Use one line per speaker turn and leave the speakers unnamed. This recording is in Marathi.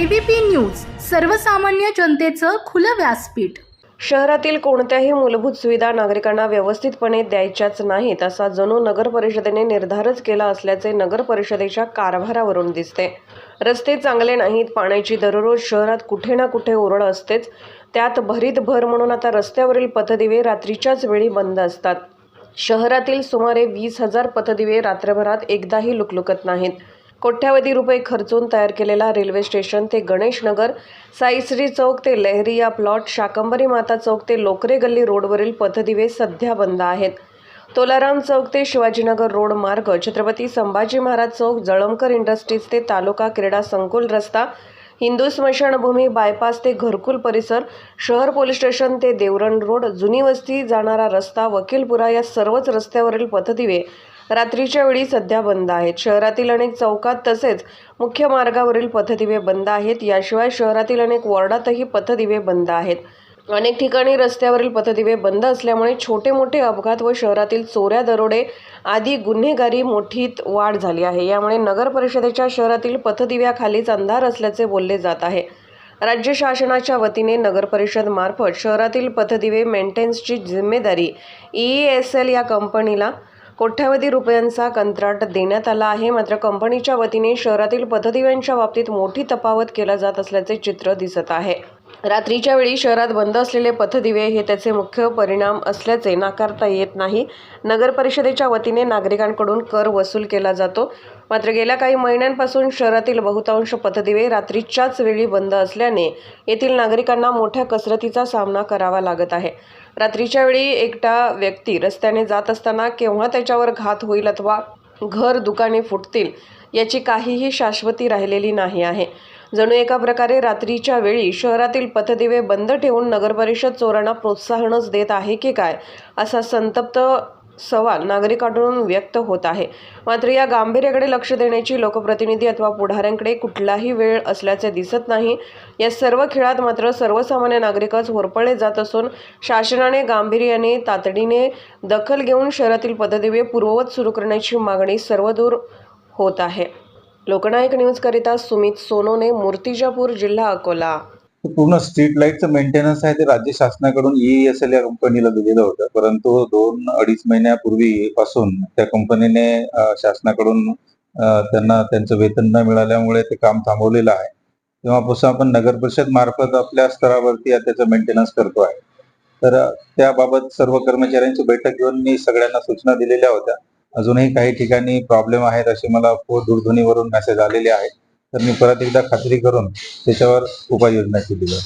एबीपी न्यूज सर्वसामान्य जनतेचं खुलं व्यासपीठ.
शहरातील कोणत्याही मूलभूत सुविधा नागरिकांना व्यवस्थितपणे द्यायच्याच नाहीत असा जणू नगर परिषदेने निर्धारच केला असल्याचे नगर परिषदेच्या कारभारावरून दिसते. रस्ते चांगले नाहीत पाण्याची दररोज शहरात कुठे ना कुठे ओरड असतेच त्यात भरीत भर म्हणून आता रस्त्यावरील पथदिवे रात्रीच्याच वेळी बंद असतात. शहरातील सुमारे वीस हजार पथदिवे रात्रभरात एकदाही लुकलुकत नाहीत. कोट्यावधी रुपये खर्चून तयार केलेला रेल्वे स्टेशन ते गणेशनगर साईश्री चौक ते लहरिया प्लॉट शाकंबरी माता चौक ते लोकरे गल्ली रोडवरील पथदिवे सध्या बंद आहेत. तोलाराम चौक ते शिवाजीनगर रोड मार्ग छत्रपती संभाजी महाराज चौक जळमकर इंडस्ट्रीज ते तालुका क्रीडा संकुल रस्ता हिंदू स्मशानभूमी बायपास ते घरकुल परिसर शहर पोलीस स्टेशन ते देवरण रोड जुनी वस्ती जाणारा रस्ता वकीलपुरा या सर्वच रस्त्यावरील पथदिवे रात्रीच्या वेळी सध्या बंद आहेत. शहरातील अनेक चौकात तसेच मुख्य मार्गावरील पथदिवे बंद आहेत. याशिवाय शहरातील अनेक वॉर्डातही पथदिवे बंद आहेत. अनेक ठिकाणी रस्त्यावरील पथदिवे बंद असल्यामुळे छोटे मोठे अपघात व शहरातील चोऱ्या दरोडे आदी गुन्हेगारी मोठीत वाढ झाली आहे. यामुळे नगर परिषदेच्या शहरातील पथदिव्याखालीच अंधार असल्याचे बोलले जात आहे. राज्य शासनाच्या वतीने नगर परिषद मार्फत शहरातील पथदिवे मेंटेन्सची जिम्मेदारी ई एस एल या कंपनीला कोट्यावधी रुपयांचा कंत्राट देण्यात आला आहे. मात्र कंपनीच्या वतीने शहरातील पथदिव्यांच्या बाबतीत मोठी तफावत केला जात असल्याचे चित्र दिसत आहे. रात्रीच्या वेळी शहरात बंद असलेले पथदिवे हे त्याचे मुख्य परिणाम असल्याचे नाकारता येत नाही. नगर परिषदेच्या वतीने नागरिकांकडून कर वसूल केला जातो. मात्र गेल्या काही महिन्यांपासून शहरातील बहुतांश पथदिवे रात्रीच्याच वेळी बंद असल्याने येथील नागरिकांना मोठ्या कसरतीचा सामना करावा लागत आहे. रात्रीच्या वेळी एकटा व्यक्ती रस्त्याने जात असताना केव्हा त्याच्यावर घात होईल अथवा घर दुकाने फुटतील याची काहीही शाश्वती राहिलेली नाही आहे. जणू एका प्रकारे रात्रीच्या वेळी शहरातील पथदिवे बंद ठेवून नगरपरिषद चोरांना प्रोत्साहनच देत आहे की काय असा संतप्त सवाल नागरिकांकडून व्यक्त होत आहे. मात्र या गांभीर्याकडे लक्ष देण्याची लोकप्रतिनिधी अथवा पुढाऱ्यांकडे कुठलाही वेळ असल्याचे दिसत नाही. या सर्व खेळात मात्र सर्वसामान्य नागरिकच होरपळले जात असून शासनाने गांभीर्याने तातडीने दखल घेऊन शहरातील पददिवे पूर्ववत सुरू करण्याची मागणी सर्वदूर होत आहे. लोकनायक न्यूजकरिता सुमित सोनोने मूर्तिजापूर जिल्हा अकोला.
पूर्ण स्ट्रीट लाईटचं मेंटेनन्स आहे ते राज्य शासनाकडून ईएसएल या कंपनीला दिलेलं होतं. परंतु दोन अडीच महिन्यापूर्वी पासून त्या कंपनीने शासनाकडून त्यांना त्यांचं वेतन न मिळाल्यामुळे ते काम थांबवलेलं आहे. तेव्हापासून आपण नगर परिषद मार्फत आपल्या स्तरावरती त्याचं मेंटेनन्स करतो आहे तर त्याबाबत सर्व कर्मचाऱ्यांची बैठक घेऊन मी सगळ्यांना सूचना दिलेल्या होत्या. अजूनही काही ठिकाणी प्रॉब्लेम आहेत असे मला फो- दूरध्वनीवरून मेसेज आलेले आहेत. तर मी परत एकदा खात्री करून त्याच्यावर उपाययोजना केली आहे